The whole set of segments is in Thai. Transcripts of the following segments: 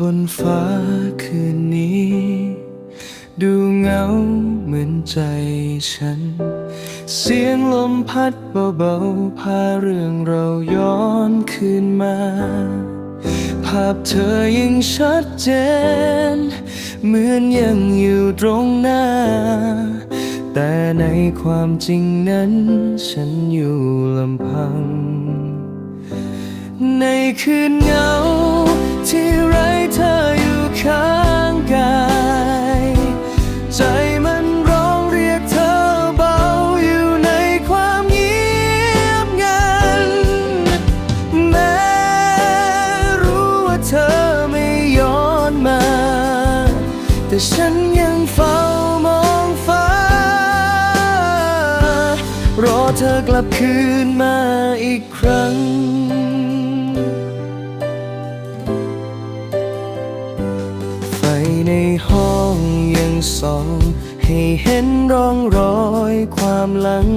บนฟ้าคืนนี้ ดูเหงาเหมือนใจฉัน เสียงลมพัดเบาๆ พาเรื่องเราย้อนคืนมา ภาพเธอยังชัดเจน เหมือนยังอยู่ตรงหน้า แต่ในความจริงนั้น ฉันอยู่ลำพัง ในคืนเงาที่ เธออยู่ข้างกาย ใจมันร้องเรียกเธอเบาอยู่ในความเงียบงัน แม้รู้ว่าเธอไม่ย้อนมา แต่ฉันยังเฝ้ามองฟ้า รอเธอกลับคืนมาอีกครั้ง ในห้องยังส่อง ให้เห็นร่องรอยความหลัง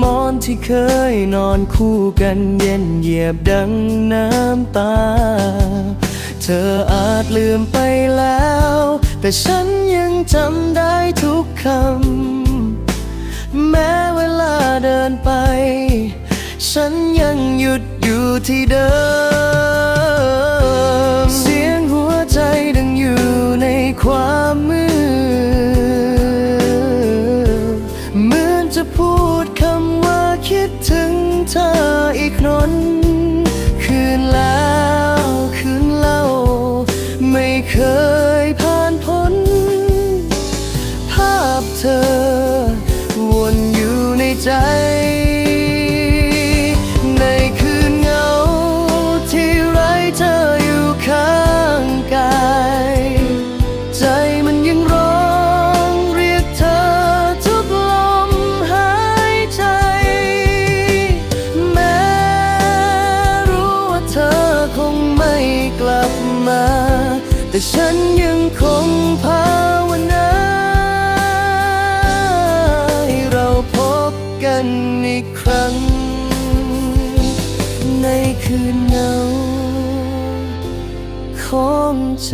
มอนที่เคยนอนคู่กันเย็นเหยียบดังน้ำตา เธออาจลืมไปแล้ว แต่ฉันยังจำได้ทุกคำ แม้เวลาเดินไป ฉันยังหยุดอยู่ที่เดิม ในคืนเงาที่ไร้เธออยู่ข้างกาย ใจมันยังร้องเรียกเธอทุกลมหายใจ แม้รู้ว่าเธอคงไม่กลับมา แต่ฉันยังคงภานา กันอีกครั้ง ในคืนหนาวของใจ